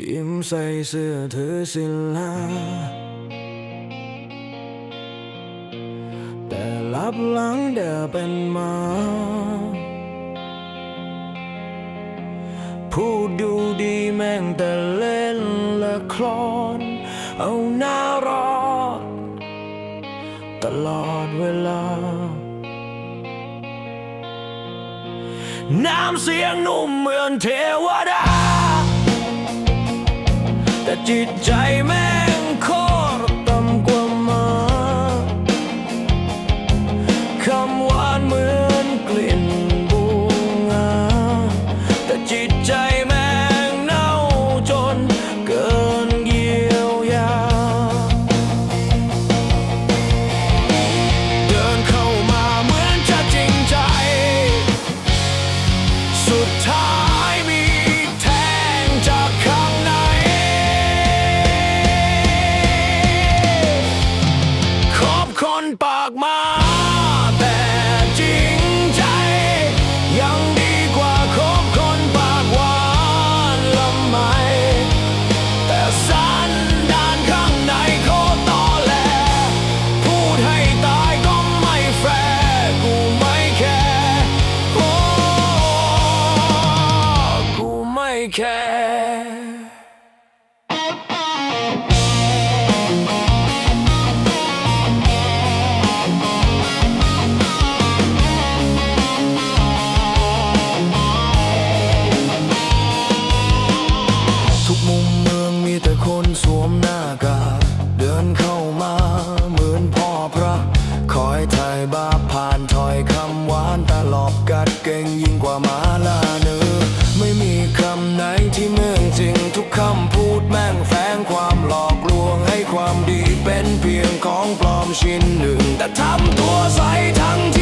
ยิ้มใส่เสื้อเธอสิลาแต่ลับหลังเดอเป็นมาผู้ดูดีแม่งแต่เล่นละครเอาหน้ารอด ตลอดเวลา น้ำเสียงนุ่มเหมือนเทวดา แต่จิตใจแม่ คนปากมา แต่จริงใจ ยังดีกว่าคบคนปากหวานละไม แต่สันดานข้างในโคตรตอแหลพูดให้ตายก็ไม่แฟร์กูไม่แคร์โอ้กูไม่แคร์ อบกัดเก่งยิ่งกว่าหมาลาเนื้อไม่มีคำไหนที่เมืองจริงทุกคำพูดแม่งแฝงความหลอกลวงให้ความดีเป็นเพียงของปลอมชิ้นหนึ่ง แต่ทำตัวใสทั้งที่